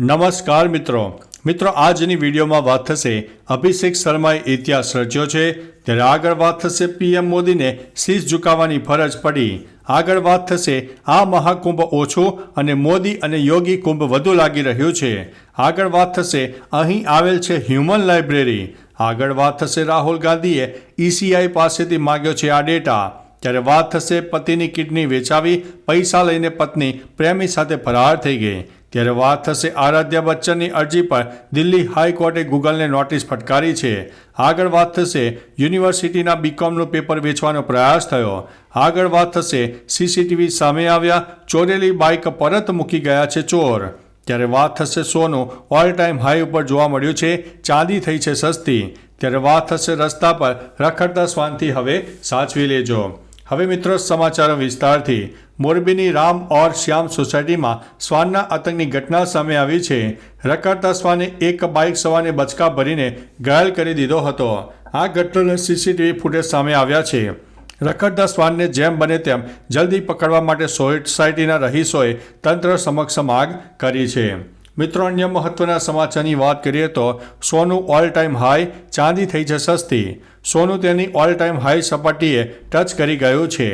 નમસ્કાર મિત્રો. મિત્રો, આજની વિડીયોમાં વાત થશે અભિષેક શર્માએ ઇતિહાસ રચ્યો છે. ત્યારે આગળ વાત થશે પીએમ મોદીને શીશ ઝુકાવવાની ફરજ પડી. આગળ વાત થશે આ મહાકુંભ ઓછો અને મોદી અને યોગી કુંભ વધુ લાગી રહ્યું છે. આગળ વાત થશે અહીં આવેલ છે હ્યુમન લાઇબ્રેરી. આગળ વાત થશે રાહુલ ગાંધીએ ઈસીઆઈ પાસેથી માગ્યો છે આ ડેટા. ત્યારે વાત થશે પતિની કિડની વેચાવી, પૈસા લઈને પત્ની પ્રેમી સાથે ફરાર થઈ ગઈ. ત્યારે વાત થશે આરાધ્યા બચ્ચનની અરજી પર. દિલ્હી હાઈકોર્ટે ગૂગલને નોટિસ ફટકારી છે. આગળ વાત થશે યુનિવર્સિટીના બીકોમનું પેપર વેચવાનો પ્રયાસ થયો. આગળ વાત થશે સીસીટીવી સામે આવ્યા. ચોરેલી બાઇક પરત મૂકી ગયા છે ચોર. ત્યારે વાત થશે સોનું. ઓલ ટાઈમ હાઈ ઉપર જોવા મળ્યું છે. ચાંદી થઈ છે સસ્તી. ત્યારે વાત થશે રસ્તા પર. રખડતા શ્વાનથી હવે સાચવી લેજો. હવે મિત્રો સમાચારો વિસ્તારથી. મોરબીની રામ ઓર શ્યામ સોસાયટીમાં શ્વાનના આતંકની ઘટના સામે આવી છે. રખડતા શ્વાને એક બાઇક સવારને બચકા ભરીને ઘાયલ કરી દીધો હતો. આ ઘટનાના સીસીટીવી ફૂટેજ સામે આવ્યા છે. રખડતા શ્વાનને જેમ બને તેમ જલ્દી પકડવા માટે સોસાયટીના રહીશોએ તંત્ર સમક્ષ માગ કરી છે. મિત્રો, અન્ય મહત્વના સમાચારની વાત કરીએ તો સોનું ઓલ ટાઈમ હાઈ ચાંદી થઈ છે સસ્તી. સોનું તેની ઓલ ટાઈમ હાઈ સપાટીએ ટચ કરી ગયું છે.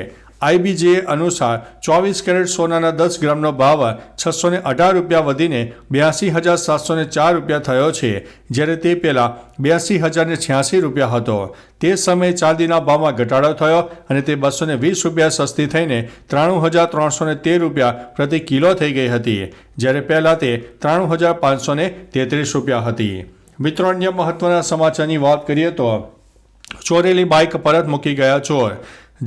આઈબીજીએ અનુસાર ચોવીસ કેરેટ સોનાના દસ ગ્રામનો ભાવ છસો અઢાર રૂપિયા વધીને બ્યાસી હજાર સાતસો ચાર રૂપિયા થયો છે, જ્યારે તે પહેલાં બ્યાસી હજાર ને છ્યાસી રૂપિયા હતો. તે સમયે ચાંદીના ભાવમાં ઘટાડો થયો અને તે બસો વીસ રૂપિયા સસ્તી થઈને ત્રાણું હજાર ત્રણસો તેર રૂપિયા પ્રતિ કિલો થઈ ગઈ હતી, જ્યારે પહેલાં તે ત્રાણું હજાર પાંચસો તેત્રીસ રૂપિયા હતી. મિત્રો, અન્ય મહત્વના સમાચારની વાત કરીએ તો ચોરેલી બાઇક પરત મૂકી ગયા ચોર.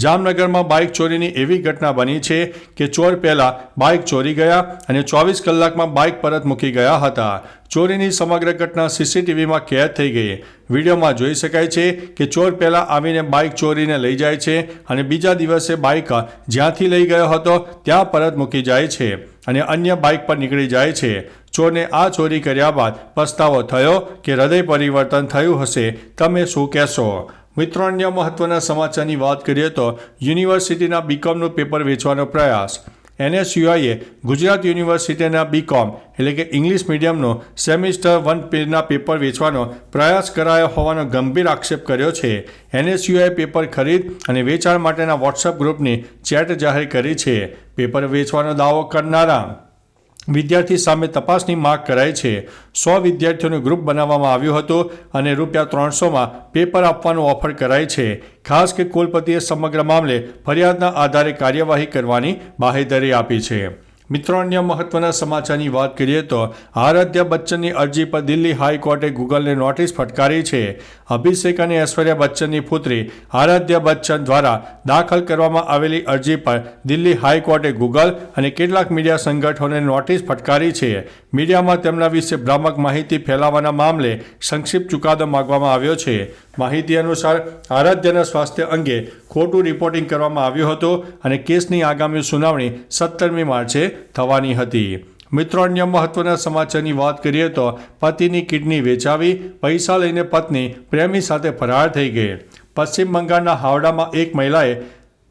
જામનગરમાં બાઇક ચોરીની એવી ઘટના બની છે કે ચોર પહેલાં બાઇક ચોરી ગયા અને ચોવીસ કલાકમાં બાઇક પરત મૂકી ગયા હતા. ચોરીની સમગ્ર ઘટના સીસીટીવીમાં કેદ થઈ ગઈ. વિડીયોમાં જોઈ શકાય છે કે ચોર પહેલાં આવીને બાઇક ચોરીને લઈ જાય છે અને બીજા દિવસે બાઇક જ્યાંથી લઈ ગયો હતો ત્યાં પરત મૂકી જાય છે અને અન્ય બાઇક પર નીકળી જાય છે. ચોરને આ ચોરી કર્યા બાદ પસ્તાવો થયો કે હૃદય પરિવર્તન થયું હશે. તમે શું કહેશો? મિત્રો, અન્ય મહત્વના સમાચારની વાત કરીએ તો યુનિવર્સિટીના બીકોમનું પેપર વેચવાનો પ્રયાસ. એનએસયુઆઈએ ગુજરાત યુનિવર્સિટીના બીકોમ એટલે કે ઇંગ્લિશ મીડિયમનું સેમિસ્ટર વન પેજના પેપર વેચવાનો પ્રયાસ કરાયો હોવાનો ગંભીર આક્ષેપ કર્યો છે. એનએસયુઆઈ પેપર ખરીદ અને વેચાણ માટેના વોટ્સઅપ ગ્રુપની ચેટ જાહેર કરી છે. પેપર વેચવાનો દાવો કરનારા વિદ્યાર્થી સામે તપાસની માગ કરાઈ છે. સો વિદ્યાર્થીઓનું ગ્રુપ બનાવવામાં આવ્યું હતું અને રૂપિયા ત્રણસોમાં પેપર આપવાનું ઓફર કરાઈ છે. ખાસ કે કુલપતિએ સમગ્ર મામલે ફરિયાદના આધારે કાર્યવાહી કરવાની બાહેધરી આપી છે. મિત્રો, અન્ય મહત્વના સમાચારની વાત કરીએ તો આરાધ્યા બચ્ચનની અરજી પર દિલ્હી હાઈકોર્ટે ગૂગલને નોટિસ ફટકારી છે. અભિષેક અને ઐશ્વર્યા બચ્ચનની પુત્રી આરાધ્યા બચ્ચન દ્વારા દાખલ કરવામાં આવેલી અરજી પર દિલ્હી હાઈકોર્ટે ગૂગલ અને કેટલાક મીડિયા સંગઠનોને નોટિસ ફટકારી છે. મીડિયામાં તેમના વિશે ભ્રામક માહિતી ફેલાવવાના મામલે સંક્ષિપ્ત ચુકાદો માગવામાં આવ્યો છે. માહિતી અનુસાર આરાધ્યાના સ્વાસ્થ્ય અંગે ખોટું રિપોર્ટિંગ કરવામાં આવ્યું હતું અને કેસની આગામી સુનાવણી સત્તરમી માર્ચે થવાની હતી. મિત્રો, અન્ય મહત્વના સમાચારની વાત કરીએ તો પતિની કિડની વેચાવી, પૈસા લઈને પત્ની પ્રેમી સાથે ફરાર થઈ ગઈ. પશ્ચિમ બંગાળના હાવડામાં એક મહિલાએ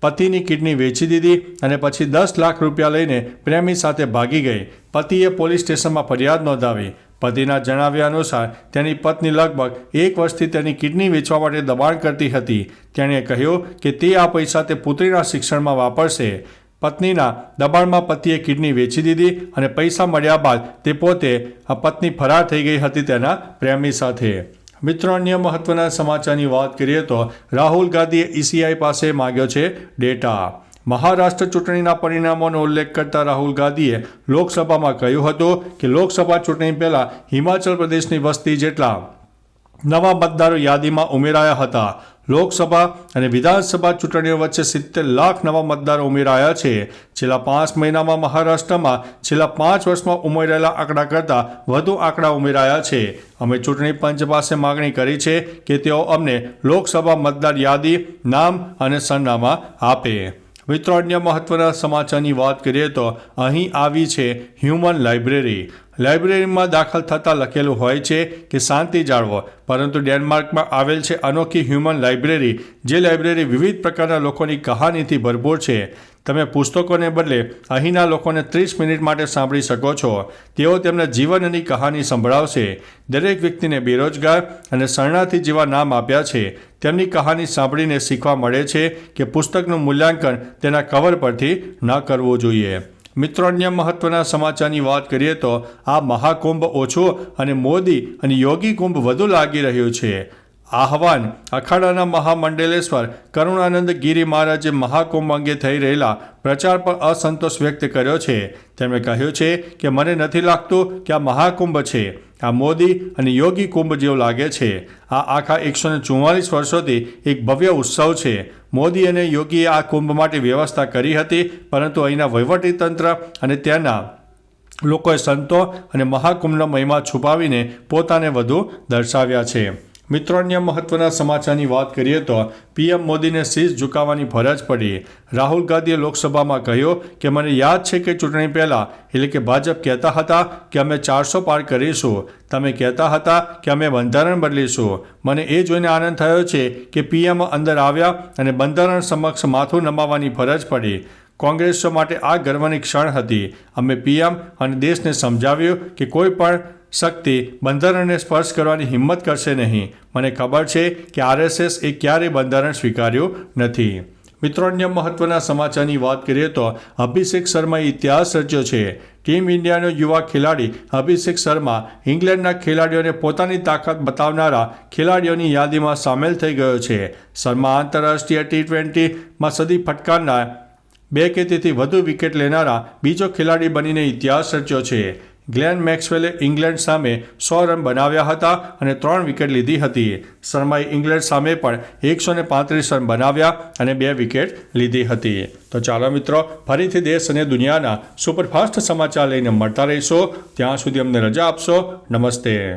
પતિની કિડની વેચી દીધી અને પછી દસ લાખ રૂપિયા લઈને પ્રેમી સાથે ભાગી ગઈ. પતિએ પોલીસ સ્ટેશનમાં ફરિયાદ નોંધાવી. પતિના જણાવ્યા અનુસાર, તેની પત્ની લગભગ એક વર્ષથી તેની કિડની વેચવા માટે દબાણ કરતી હતી. તેણે કહ્યું કે તે આ પૈસા તે પુત્રીના શિક્ષણમાં વાપરશે. પત્નીના દબાણમાં પતિએ કિડની વેચી દીધી અને પૈસા મળ્યા બાદ તે પોતે આ પત્ની ફરાર થઈ ગઈ હતી તેના પ્રેમી સાથે. મિત્રો, અન્ય મહત્વના સમાચારની વાત કરીએ તો રાહુલ ગાંધીએ ઈસીઆઈ પાસે માગ્યો છે ડેટા. મહારાષ્ટ્ર ચૂંટણીના પરિણામોનો ઉલ્લેખ કરતા રાહુલ ગાંધીએ લોકસભામાં કહ્યું હતું કે લોકસભા ચૂંટણી પહેલા હિમાચલ પ્રદેશની વસ્તી જેટલા નવા મતદારો યાદીમાં ઉમેરાયા હતા, લોકસભા અને વિધાનસભા ચૂંટણીઓ વચ્ચે સિત્તેર લાખ નવા મતદારો ઉમેરાયા છે. છેલ્લા પાંચ મહિનામાં મહારાષ્ટ્રમાં છેલ્લા પાંચ વર્ષમાં ઉમેરાયેલા આંકડા કરતાં વધુ આંકડા ઉમેરાયા છે. અમે ચૂંટણી પંચ પાસે માગણી કરી છે કે તેઓ અમને લોકસભા મતદાર યાદી, નામ અને સરનામા આપે. મિત્રો અન્ય મહત્વના સમાચારની વાત કરીએ તો અહીં આવી છે હ્યુમન લાઇબ્રેરી. લાઇબ્રેરીમાં દાખલ થતાં લખેલું હોય છે કે શાંતિ જાળવો, પરંતુ ડેનમાર્કમાં આવેલ છે અનોખી હ્યુમન લાઇબ્રેરી, જે લાઇબ્રેરી વિવિધ પ્રકારના લોકોની કહાનીથી ભરપૂર છે. તમે પુસ્તકોને બદલે અહીંના લોકોને ત્રીસ મિનિટ માટે સાંભળી શકો છો. તેઓ તેમના જીવનની કહાની સંભળાવશે. દરેક વ્યક્તિને બેરોજગાર અને શરણાર્થી જેવા નામ આપ્યા છે. તેમની કહાની સાંભળીને શીખવા મળે છે કે પુસ્તકનું મૂલ્યાંકન તેના કવર પરથી ન કરવું જોઈએ. મિત્રો, અન્ય મહત્વના સમાચારની વાત કરીએ તો આ મહાકુંભ ઓછો અને મોદી અને યોગી કુંભ વધુ લાગી રહ્યું છે. આહવાન અખાડાના મહામંડલેશ્વર કરુણાનંદ ગિરી મહારાજે મહાકુંભ અંગે થઈ રહેલા પ્રચાર પર અસંતોષ વ્યક્ત કર્યો છે. તેમણે કહ્યું છે કે, મને નથી લાગતું કે આ મહાકુંભ છે. આ મોદી અને યોગી કુંભ જેવું લાગે છે. આ આખા એકસો ને ચુમ્માલીસ વર્ષોથી એક ભવ્ય ઉત્સવ છે. મોદી અને યોગીએ આ કુંભ માટે વ્યવસ્થા કરી હતી, પરંતુ અહીંના વહીવટીતંત્ર અને ત્યાંના લોકોએ સંતો અને મહાકુંભનો મહિમા છુપાવીને પોતાને વધુ દર્શાવ્યા છે. મિત્રો, અન્ય મહત્વના સમાચારની વાત કરીએ તો પીએમ મોદીને શીશ ઝુકાવવાની ફરજ પડી. રાહુલ ગાંધીએ લોકસભામાં કહ્યું કે, મને યાદ છે કે ચૂંટણી પહેલાં એટલે કે ભાજપ કહેતા હતા કે અમે ચારસો પાર કરીશું. તમે કહેતા હતા કે અમે બંધારણ બદલીશું. મને એ જોઈને આનંદ થયો છે કે પીએમ અંદર આવ્યા અને બંધારણ સમક્ષ માથું નમાવવાની ફરજ પડી. કોંગ્રેસો માટે આ ગર્વની ક્ષણ હતી. અમે પીએમ અને દેશને સમજાવ્યું કે કોઈ પણ શક્તિ, બંધારણને સ્પર્શ કરવાની હિંમત કરશે નહીં. મને ખબર છે કે આરએસએસ એ ક્યારેય બંધારણ સ્વીકાર્યું નથી. મિત્રો, અન્ય મહત્વના સમાચારની વાત કરીએ તો અભિષેક શર્માએ ઇતિહાસ રચ્યો છે. ટીમ ઇન્ડિયાનો યુવા ખેલાડી અભિષેક શર્મા ઇંગ્લેન્ડના ખેલાડીઓને પોતાની તાકાત બતાવનારા ખેલાડીઓની યાદીમાં સામેલ થઈ ગયો છે. શર્મા આંતરરાષ્ટ્રીય ટી ટ્વેન્ટીમાં સદી ફટકારનાર બે કે તેથી વધુ વિકેટ લેનારા બીજો ખેલાડી બનીને ઇતિહાસ રચ્યો છે. ગ્લેન મેક્સવેલે ઇંગ્લેન્ડ સામે સો રન બનાવ્યા હતા અને ત્રણ વિકેટ લીધી હતી. શર્માએ ઇંગ્લેન્ડ સામે પણ એકસો ને પાંત્રીસ રન બનાવ્યા અને બે વિકેટ લીધી હતી. તો ચાલો મિત્રો, ફરીથી દેશ અને દુનિયાના સુપરફાસ્ટ સમાચાર લઈને મળતા રહીશો. ત્યાં સુધી અમને રજા આપશો. નમસ્તે.